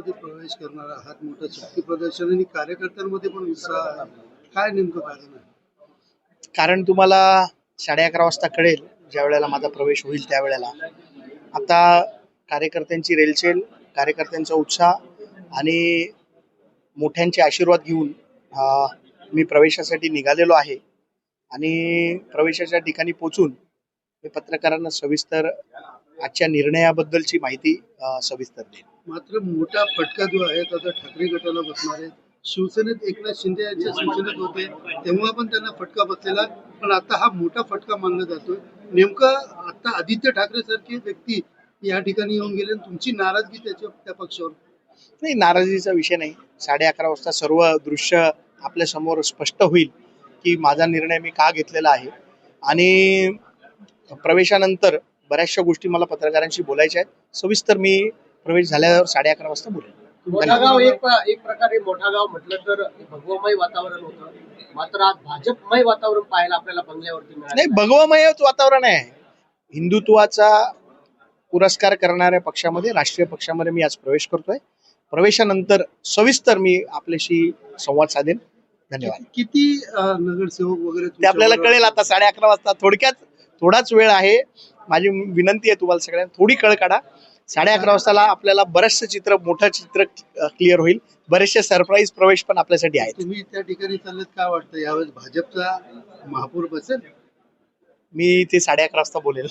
भाजपमध्ये प्रवेश करणार आहात मोठं शक्ती प्रदर्शन आणि कार्यकर्त्यांमध्ये पण उत्साह आहे. काय नेमकं कारण आहे? कारण तुम्हाला साडे अकरा वाजता कळेल ज्या वेळेला माझा प्रवेश होईल त्यावेळेला. आता कार्यकर्त्यांची रेलचेल कार्यकर्त्यांचा उत्साह आणि मोठ्यांचे आशीर्वाद घेऊन मी प्रवेशासाठी निघालेलो आहे. आणि प्रवेशाच्या ठिकाणी पोचून मी पत्रकारांना सविस्तर आजच्या निर्णयाबद्दलची माहिती सविस्तर देईन. मात्र मोठा फटका जो आहे तो आता ठाकरे गटाला बसणार आहे. शिवसेनेत एकनाथ शिंदे यांच्या शिवसेनेत होते तेव्हा पण त्यांना फटका बसलेला. पण आता हा मोठा फटका मानला जातोय. नेमकं आता आदित्य ठाकरे सारखी व्यक्ती या ठिकाणी येऊन गेले आणि तुमची नाराजगी त्याच्या त्या पक्षावर? नाही नाराजीचा विषय नाही. साडे अकरा वाजता सर्व दृश्य आपल्यासमोर स्पष्ट होईल की माझा निर्णय मी का घेतलेला आहे. आणि प्रवेशानंतर बऱ्याचशा गोष्टी मला पत्रकारांशी बोलायच्या आहेत. सविस्तर मी प्रवेश झाल्यावर साडे अकरा वाजता बोलेन. मोठा गाव एक एक प्रकारे मोठा गाव म्हटलं तर भगवमय वातावरण होतं. मात्र आज भाजपमय वातावरण पाहायला आपल्याला बंगल्यावरती नाही भगवमय वातावरण आहे. हिंदुत्वाचा पुरस्कार करणाऱ्या पक्षामध्ये राष्ट्रीय पक्षामध्ये मी आज प्रवेश करतोय. प्रवेशानंतर सविस्तर मी आपल्याशी संवाद साधेन. धन्यवाद. किती नगरसेवक वगैरे ते आपल्याला कळेल आता साडे अकरा वाजता थोडक्यात. थोडाच वेळ आहे. माझी विनंती आहे तुम्हाला सगळ्यांना थोडी कळ काढा. साडे अकरा वाजताला आपल्याला बरचसं चित्र मोठं चित्र क्लिअर होईल. बरेचसे सरप्राईज प्रवेश पण आपल्यासाठी आहेत. तुम्ही त्या ठिकाणी चाललेत काय वाटतं? यावेळेस भाजपचा महापौर बसेल? मी ते साडे अकरा वाजता बोलेल.